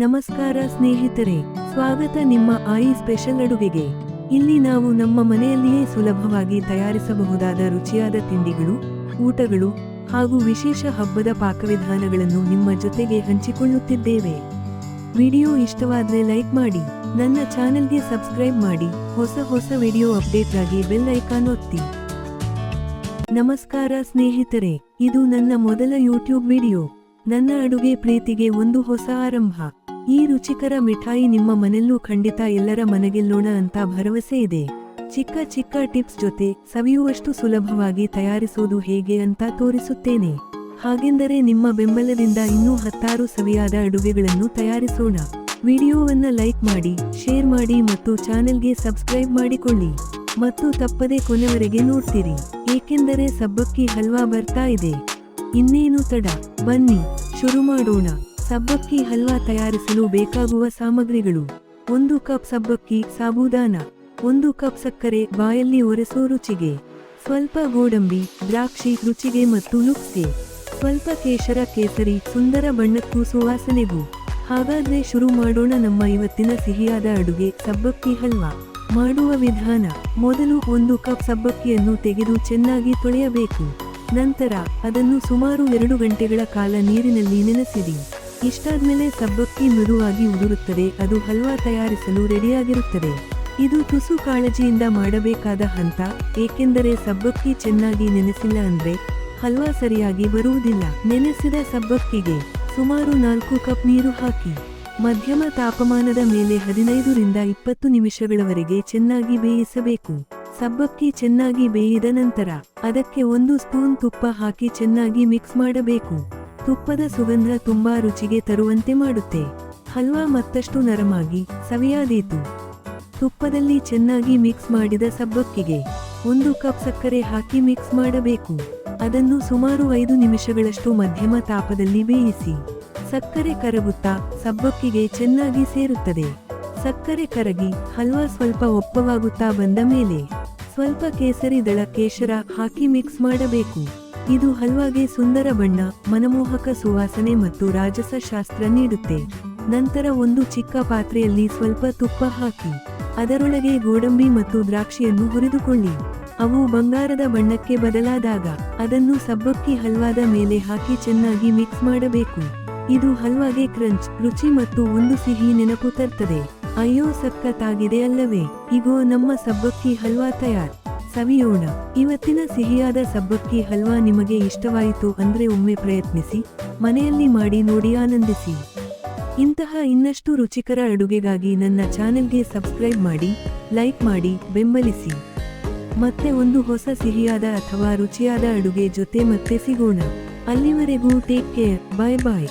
ನಮಸ್ಕಾರ ಸ್ನೇಹಿತರೆ, ಸ್ವಾಗತ ನಿಮ್ಮ ಆಯಿ ಸ್ಪೆಷಲ್ ಅಡುಗೆಗೆ. ಇಲ್ಲಿ ನಾವು ನಮ್ಮ ಮನೆಯಲ್ಲಿಯೇ ಸುಲಭವಾಗಿ ತಯಾರಿಸಬಹುದಾದ ರುಚಿಯಾದ ತಿಂಡಿಗಳು, ಊಟಗಳು ಹಾಗೂ ವಿಶೇಷ ಹಬ್ಬದ ಪಾಕವಿಧಾನಗಳನ್ನು ನಿಮ್ಮ ಜೊತೆಗೆ ಹಂಚಿಕೊಳ್ಳುತ್ತಿದ್ದೇವೆ. ವಿಡಿಯೋ ಇಷ್ಟವಾದರೆ ಲೈಕ್ ಮಾಡಿ, ನನ್ನ ಚಾನೆಲ್ಗೆ ಸಬ್ಸ್ಕ್ರೈಬ್ ಮಾಡಿ, ಹೊಸ ಹೊಸ ವಿಡಿಯೋ ಅಪ್ಡೇಟ್ಗಾಗಿ ಬೆಲ್ ಐಕಾನ್ ಒತ್ತಿ. ನಮಸ್ಕಾರ ಸ್ನೇಹಿತರೆ, ಇದು ನನ್ನ ಮೊದಲ ಯೂಟ್ಯೂಬ್ ವಿಡಿಯೋ. ನನ್ನ ಅಡುಗೆ ಪ್ರೀತಿಗೆ ಒಂದು ಹೊಸ ಆರಂಭ. ಈ ರುಚಿಕರ ಮಿಠಾಯಿ ನಿಮ್ಮ ಮನೆಯಲ್ಲೂ ಖಂಡಿತ ಎಲ್ಲರ ಮನೆಗೆಲ್ಲೋಣ ಅಂತ ಭರವಸೆ ಇದೆ. ಚಿಕ್ಕ ಚಿಕ್ಕ ಟಿಪ್ಸ್ ಜೊತೆ ಸವಿಯುವಷ್ಟು ಸುಲಭವಾಗಿ ತಯಾರಿಸೋದು ಹೇಗೆ ಅಂತ ತೋರಿಸುತ್ತೇನೆ. ಹಾಗೆಂದರೆ ನಿಮ್ಮ ಬೆಂಬಲದಿಂದ ಇನ್ನೂ ಹತ್ತಾರು ಸವಿಯಾದ ಅಡುಗೆಗಳನ್ನು ತಯಾರಿಸೋಣ. ವಿಡಿಯೋವನ್ನ ಲೈಕ್ ಮಾಡಿ, ಶೇರ್ ಮಾಡಿ ಮತ್ತು ಚಾನೆಲ್ಗೆ ಸಬ್ಸ್ಕ್ರೈಬ್ ಮಾಡಿಕೊಳ್ಳಿ. ಮತ್ತು ತಪ್ಪದೆ ಕೊನೆವರೆಗೆ ನೋಡ್ತೀರಿ. ಏಕೆಂದರೆ ಸಬ್ಬಕ್ಕಿ ಹಲ್ವಾ ಬರ್ತಾ ಇದೆ. ಇನ್ನೇನು ತಡ? ಬನ್ನಿ, ಶುರು ಮಾಡೋಣ. ಸಬ್ಬಕ್ಕಿ ಹಲ್ವಾ ತಯಾರಿಸಲು ಬೇಕಾಗುವ ಸಾಮಗ್ರಿಗಳು. ಒಂದು ಕಪ್ ಸಬ್ಬಕ್ಕಿ ಸಾಬೂದಾನ, ಒಂದು ಕಪ್ ಸಕ್ಕರೆ ಬಾಯಲ್ಲಿ ಒರೆಸೋ ರುಚಿಗೆ. ಸ್ವಲ್ಪ ಗೋಡಂಬಿ, ದ್ರಾಕ್ಷಿ ರುಚಿಗೆ ಮತ್ತು ಲುಕ್ಸ್ಗೆ ಸ್ವಲ್ಪ ಕೇಸರ ಕೇಸರಿ, ಸುಂದರ ಬಣ್ಣಕ್ಕೂ ಸುವಾಸನೆಗೂ. ಹಾಗಾದ್ರೆ ಶುರು ಮಾಡೋಣ ನಮ್ಮ ಇವತ್ತಿನ ಸಿಹಿಯಾದ ಅಡುಗೆ ಸಬ್ಬಕ್ಕಿ ಹಲ್ವಾ. ಮಾಡುವ ವಿಧಾನ, ಮೊದಲು ಒಂದು ಕಪ್ ಸಬ್ಬಕ್ಕಿಯನ್ನು ತೆಗೆದು ಚೆನ್ನಾಗಿ ತೊಳೆಯಬೇಕು. ನಂತರ ಅದನ್ನು ಸುಮಾರು ಎರಡು ಗಂಟೆಗಳ ಕಾಲ ನೀರಿನಲ್ಲಿ ನೆನೆಸಿಡಿ. ಇಷ್ಟಾದ್ಮೇಲೆ ಸಬ್ಬಕ್ಕಿ ಮೃದುವಾಗಿ ಉದುರುತ್ತದೆ. ಅದು ಹಲ್ವಾ ತಯಾರಿಸಲು ರೆಡಿಯಾಗಿರುತ್ತದೆ. ಇದು ತುಸು ಕಾಳಜಿಯಿಂದ ಮಾಡಬೇಕಾದ ಹಂತ. ಏಕೆಂದರೆ ಸಬ್ಬಕ್ಕಿ ಚೆನ್ನಾಗಿ ನೆನೆಸಿಲ್ಲ ಅಂದ್ರೆ ಹಲ್ವಾ ಸರಿಯಾಗಿ ಬರುವುದಿಲ್ಲ. ನೆನೆಸಿದ ಸಬ್ಬಕ್ಕಿಗೆ ಸುಮಾರು ನಾಲ್ಕು ಕಪ್ ನೀರು ಹಾಕಿ. ಮಧ್ಯಮ ತಾಪಮಾನದ ಮೇಲೆ ಹದಿನೈದರಿಂದ ಇಪ್ಪತ್ತು ನಿಮಿಷಗಳವರೆಗೆ ಚೆನ್ನಾಗಿ ಬೇಯಿಸಬೇಕು. ಸಬ್ಬಕ್ಕಿ ಚೆನ್ನಾಗಿ ಬೇಯಿದ ನಂತರ ಅದಕ್ಕೆ ಒಂದು ಸ್ಪೂನ್ ತುಪ್ಪ ಹಾಕಿ ಚೆನ್ನಾಗಿ ಮಿಕ್ಸ್ ಮಾಡಬೇಕು. ತುಪ್ಪದ ಸುಗಂಧ ತುಂಬಾ ರುಚಿಗೆ ತರುವಂತೆ ಮಾಡುತ್ತೆ. ಹಲ್ವಾ ಮತ್ತಷ್ಟು ನರಮಾಗಿ, ಸವಿಯಾದೀತು. ತುಪ್ಪದಲ್ಲಿ ಚೆನ್ನಾಗಿ ಮಿಕ್ಸ್ ಮಾಡಿದ ಸಬ್ಬಕ್ಕಿಗೆ ಒಂದು ಕಪ್ ಸಕ್ಕರೆ ಹಾಕಿ ಮಿಕ್ಸ್ ಮಾಡಬೇಕು. ಅದನ್ನು ಸುಮಾರು ಐದು ನಿಮಿಷಗಳಷ್ಟು ಮಧ್ಯಮ ತಾಪದಲ್ಲಿ ಬೇಯಿಸಿ. ಸಕ್ಕರೆ ಕರಗುತ್ತಾ ಸಬ್ಬಕ್ಕಿಗೆ ಚೆನ್ನಾಗಿ ಸೇರುತ್ತದೆ. ಸಕ್ಕರೆ ಕರಗಿ ಹಲ್ವಾ ಸ್ವಲ್ಪ ಒಪ್ಪವಾಗುತ್ತಾ ಬಂದ ಮೇಲೆ ಸ್ವಲ್ಪ ಕೇಸರಿ ದಳ ಕೇಸರ ಹಾಕಿ ಮಿಕ್ಸ್ ಮಾಡಬೇಕು. ಇದು ಹಲ್ವಾಗೆ ಸುಂದರ ಬಣ್ಣ, ಮನಮೋಹಕ ಸುವಾಸನೆ ಮತ್ತು ರಾಜಸ ಶಾಸ್ತ್ರ ನೀಡುತ್ತೆ. ನಂತರ ಒಂದು ಚಿಕ್ಕ ಪಾತ್ರೆಯಲ್ಲಿ ಸ್ವಲ್ಪ ತುಪ್ಪ ಹಾಕಿ, ಅದರೊಳಗೆ ಗೋಡಂಬಿ ಮತ್ತು ದ್ರಾಕ್ಷಿಯನ್ನು ಹುರಿದುಕೊಳ್ಳಿ. ಅವು ಬಂಗಾರದ ಬಣ್ಣಕ್ಕೆ ಬದಲಾದಾಗ, ಅದನ್ನು ಸಬ್ಬಕ್ಕಿ ಹಲ್ವಾದ ಮೇಲೆ ಹಾಕಿ ಚೆನ್ನಾಗಿ ಮಿಕ್ಸ್ ಮಾಡಬೇಕು. ಇದು ಹಲ್ವಾಗೆ ಕ್ರಂಚ್ ರುಚಿ ಮತ್ತು ಒಂದು ಸಿಹಿ ನೆನಪು ತರ್ತದೆ. ಅಯ್ಯೋ ಸಕ್ಕತ್ತಾಗಿದೆ ಅಲ್ಲವೇ, ಇಗೋ ನಮ್ಮ ಸಬ್ಬಕ್ಕಿ ಹಲ್ವಾ ತಯಾರ್. ಸವಿಯೋಣ ಇವತ್ತಿನ ಸಿಹಿಯಾದ ಸಬ್ಬಕ್ಕಿ ಹಲ್ವಾ ನಿಮಗೆ ಇಷ್ಟವಾಯಿತು ಅಂದ್ರೆ ಒಮ್ಮೆ ಪ್ರಯತ್ನಿಸಿ, ಮನೆಯಲ್ಲಿ ಮಾಡಿ ನೋಡಿ ಆನಂದಿಸಿ. ಇಂತಹ ಇನ್ನಷ್ಟು ರುಚಿಕರ ಅಡುಗೆಗಾಗಿ ನನ್ನ ಚಾನೆಲ್ಗೆ ಸಬ್ಸ್ಕ್ರೈಬ್ ಮಾಡಿ, ಲೈಕ್ ಮಾಡಿ, ಬೆಂಬಲಿಸಿ. ಮತ್ತೆ ಒಂದು ಹೊಸ ಸಿಹಿಯಾದ ಅಥವಾ ರುಚಿಯಾದ ಅಡುಗೆ ಜೊತೆ ಮತ್ತೆ ಸಿಗೋಣ. ಅಲ್ಲಿವರೆಗೂ ಟೇಕ್ ಕೇರ್, ಬಾಯ್ ಬಾಯ್.